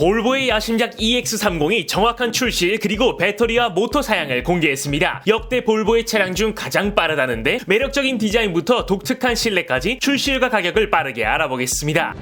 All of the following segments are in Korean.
볼보의 야심작 EX30이 정확한 출시 그리고 배터리와 모터 사양을 공개했습니다. 역대 볼보의 차량 중 가장 빠르다는데 매력적인 디자인부터 독특한 실내까지 출시일과 가격을 빠르게 알아보겠습니다.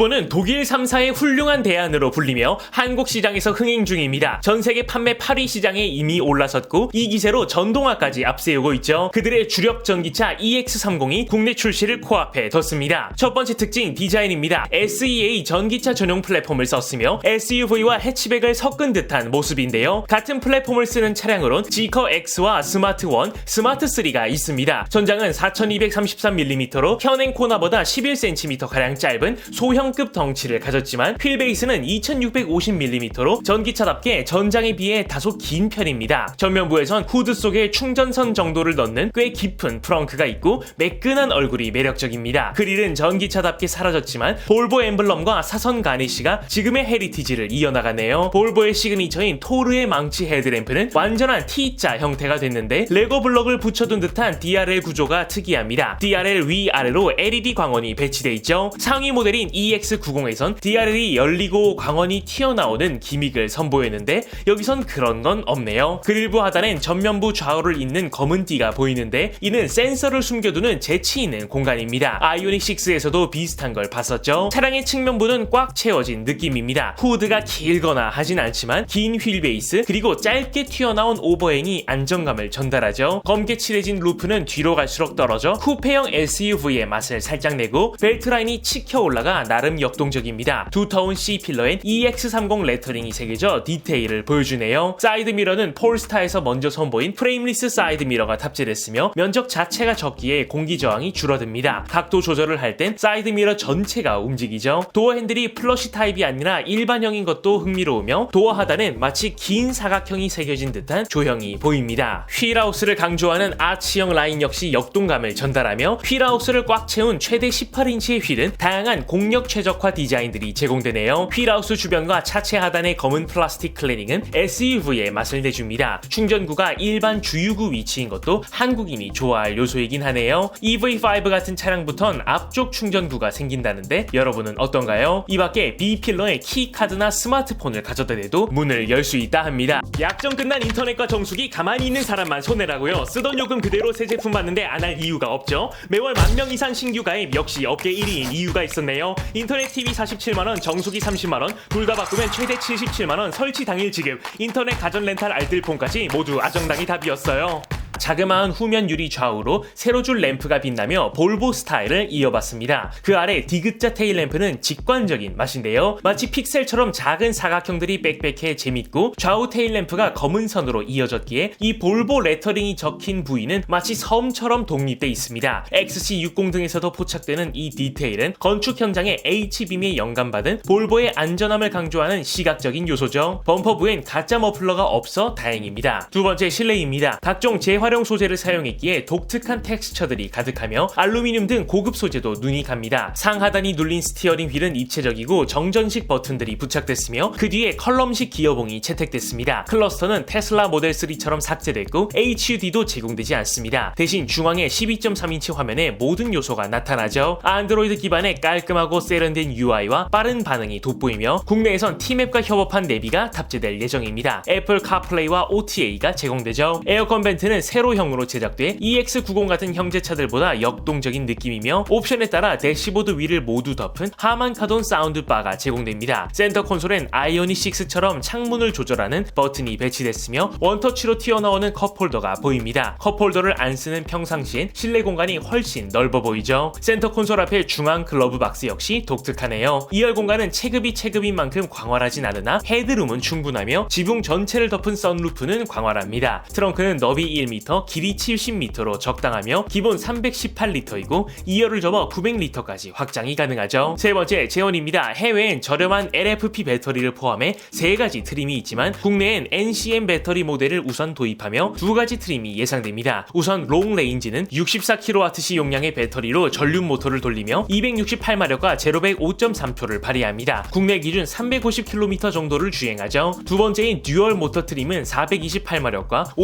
볼보는 독일 3사의 훌륭한 대안으로 불리며 한국 시장에서 흥행 중입니다. 전 세계 판매 8위 시장에 이미 올라섰고 이 기세로 전동화까지 앞세우고 있죠. 그들의 주력 전기차 EX30이 국내 출시를 코앞에 뒀습니다. 첫 번째 특징 디자인입니다. SEA 전기차 전용 플랫폼을 썼으며 SUV와 해치백을 섞은 듯한 모습인데요. 같은 플랫폼을 쓰는 차량으론 지커 X와 스마트 1, 스마트 3가 있습니다. 전장은 4233mm로 현행 코나보다 11cm 가량 짧은 소형 급 덩치를 가졌지만 휠베이스는 2650mm로 전기차답게 전장에 비해 다소 긴 편입니다. 전면부에선 후드 속에 충전선 정도를 넣는 꽤 깊은 프렁크가 있고 매끈한 얼굴이 매력적입니다. 그릴은 전기차답게 사라졌지만 볼보 엠블럼과 사선 가니쉬가 지금의 헤리티지를 이어나가네요. 볼보의 시그니처인 토르의 망치 헤드램프는 완전한 T자 형태가 됐는데 레고 블럭을 붙여둔 듯한 DRL 구조가 특이합니다. DRL 위아래로 LED 광원이 배치돼 있죠. 상위 모델인 EX90에선 DRL이 열리고 광원이 튀어나오는 기믹을 선보였는데 여기선 그런 건 없네요. 그릴부 하단엔 전면부 좌우를 잇는 검은 띠가 보이는데 이는 센서를 숨겨두는 재치 있는 공간입니다. 아이오닉 6에서도 비슷한 걸 봤었죠. 차량의 측면부는 꽉 채워진 느낌입니다. 후드가 길거나 하진 않지만 긴 휠 베이스 그리고 짧게 튀어나온 오버행이 안정감을 전달하죠. 검게 칠해진 루프는 뒤로 갈수록 떨어져 쿠페형 SUV의 맛을 살짝 내고 벨트 라인이 치켜 올라가 나름 역동적입니다. 두터운 C 필러엔 EX30 레터링이 새겨져 디테일을 보여주네요. 사이드 미러는 폴스타에서 먼저 선보인 프레임리스 사이드 미러가 탑재됐으며 면적 자체가 적기에 공기 저항이 줄어듭니다. 각도 조절을 할 땐 사이드 미러 전체가 움직이죠. 도어 핸들이 플러시 타입이 아니라 일반형인 것도 흥미로우며 도어 하단엔 마치 긴 사각형이 새겨진 듯한 조형이 보입니다. 휠하우스를 강조하는 아치형 라인 역시 역동감을 전달하며 휠하우스를 꽉 채운 최대 18인치의 휠은 다양한 공력 최적화 디자인들이 제공되네요. 휠하우스 주변과 차체 하단의 검은 플라스틱 클리닝은 SUV의 맛을 내줍니다. 충전구가 일반 주유구 위치인 것도 한국인이 좋아할 요소이긴 하네요. EV5 같은 차량부턴 앞쪽 충전구가 생긴다는데 여러분은 어떤가요? 이 밖에 B 필러에 키카드나 스마트폰을 가져다 대도 문을 열 수 있다 합니다. 약정 끝난 인터넷과 정수기 가만히 있는 사람만 손해라고요. 쓰던 요금 그대로 새 제품 받는데 안 할 이유가 없죠. 매월 만 명 이상 신규 가입 역시 업계 1위인 이유가 있었네요. 인터넷 TV 47만원, 정수기 30만원, 둘 다 바꾸면 최대 77만원, 설치 당일 지급, 인터넷 가전 렌탈 알뜰폰까지 모두 아정당이 답이었어요. 자그마한 후면 유리 좌우로 세로줄 램프가 빛나며 볼보 스타일을 이어봤습니다. 그 아래 디귿자 테일 램프는 직관적인 맛인데요. 마치 픽셀처럼 작은 사각형들이 빽빽해 재밌고 좌우 테일 램프가 검은 선으로 이어졌기에 이 볼보 레터링이 적힌 부위는 마치 섬처럼 독립돼 있습니다. XC60 등에서도 포착되는 이 디테일은 건축 현장에 H빔에 영감받은 볼보의 안전함을 강조하는 시각적인 요소죠. 범퍼 부엔 가짜 머플러가 없어 다행입니다. 두 번째 실내입니다. 각종 재활 용 소재를 사용했기에 독특한 텍스처들이 가득하며 알루미늄 등 고급 소재도 눈이 갑니다. 상하단이 눌린 스티어링 휠은 입체적이고 정전식 버튼들이 부착됐으며 그 뒤에 컬럼식 기어봉이 채택됐습니다. 클러스터는 테슬라 모델 3처럼 삭제됐고 HUD도 제공되지 않습니다. 대신 중앙에 12.3인치 화면에 모든 요소가 나타나죠. 안드로이드 기반의 깔끔하고 세련된 UI와 빠른 반응이 돋보이며 국내에선 티맵과 협업한 내비가 탑재될 예정입니다. 애플 카플레이와 OTA가 제공되죠. 에어컨 벤트는 세로형으로 제작돼 EX90 같은 형제차들보다 역동적인 느낌이며 옵션에 따라 대시보드 위를 모두 덮은 하만 카돈 사운드 바가 제공됩니다. 센터 콘솔엔 아이오닉 6처럼 창문을 조절하는 버튼이 배치됐으며 원터치로 튀어나오는 컵홀더가 보입니다. 컵홀더를 안 쓰는 평상시엔 실내 공간이 훨씬 넓어 보이죠. 센터 콘솔 앞에 중앙 글러브 박스 역시 독특하네요. 2열 공간은 체급이 체급인 만큼 광활하진 않으나 헤드룸은 충분하며 지붕 전체를 덮은 선루프는 광활합니다. 트렁크는 너비 1m, 50m, 길이 70m로 적당하며 기본 318리터이고 2열을 접어 900리터까지 확장이 가능하죠. 세 번째 제원입니다. 해외엔 저렴한 LFP 배터리를 포함해 세 가지 트림이 있지만 국내엔 NCM 배터리 모델을 우선 도입하며 두 가지 트림이 예상됩니다. 우선 롱 레인지는 64kWh 용량의 배터리로 전륜 모터를 돌리며 268마력과 제로백 5.3초를 발휘합니다. 국내 기준 350km 정도를 주행하죠. 두 번째인 듀얼 모터 트림은 428마력과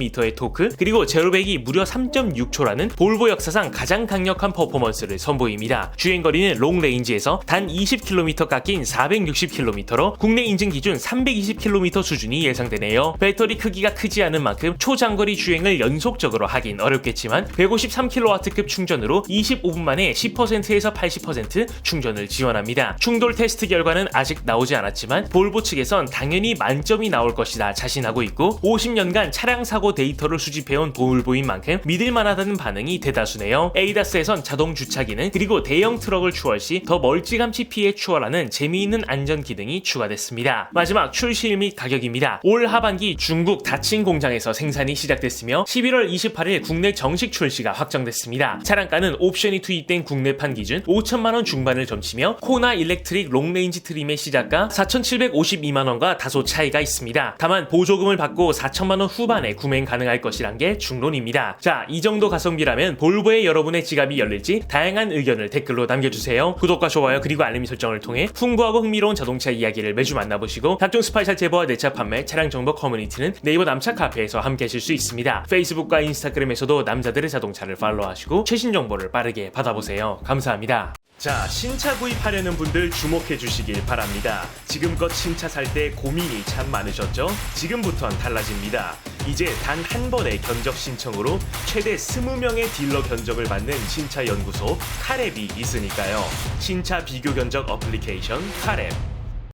55.4kgm의 토크 그리고 제로백이 무려 3.6초라는 볼보 역사상 가장 강력한 퍼포먼스를 선보입니다. 주행거리는 롱 레인지에서 단 20km 깎인 460km로 국내 인증 기준 320km 수준이 예상되네요. 배터리 크기가 크지 않은 만큼 초장거리 주행을 연속적으로 하긴 어렵겠지만 153kW급 충전으로 25분 만에 10%에서 80% 충전을 지원합니다. 충돌 테스트 결과는 아직 나오지 않았지만 볼보 측에선 당연히 만점이 나올 것이다 자신하고 있고 50년간 차량 사고 데이터를 수집해온 볼보인 만큼 믿을만하다는 반응이 대다수네요. 에이다스에선 자동 주차 기능 그리고 대형 트럭을 추월 시 더 멀찌감치 피해 추월하는 재미있는 안전 기능이 추가됐습니다. 마지막 출시일 및 가격입니다. 올 하반기 중국 다친 공장에서 생산이 시작됐으며 11월 28일 국내 정식 출시가 확정됐습니다. 차량가는 옵션이 투입된 국내판 기준 5천만 원 중반을 점치며 코나 일렉트릭 롱레인지 트림의 시작가 4,752만 원과 다소 차이가 있습니다. 다만 보조금을 받고 4천만 원 후반에 구매 가능할 것이란 게 중론입니다. 자, 이 정도 가성비라면 볼보의 여러분의 지갑이 열릴지 다양한 의견을 댓글로 남겨주세요. 구독과 좋아요 그리고 알림 설정을 통해 풍부하고 흥미로운 자동차 이야기를 매주 만나보시고 각종 스파이셜 제보와 내차 판매, 차량 정보 커뮤니티는 네이버 남차 카페에서 함께 하실 수 있습니다. 페이스북과 인스타그램에서도 남자들의 자동차를 팔로우하시고 최신 정보를 빠르게 받아보세요. 감사합니다. 자, 신차 구입하려는 분들 주목해 주시길 바랍니다. 지금껏 신차 살 때 고민이 참 많으셨죠? 지금부턴 달라집니다. 이제 단 한 번의 견적 신청으로 최대 20명의 딜러 견적을 받는 신차 연구소 카랩이 있으니까요. 신차 비교 견적 어플리케이션 카랩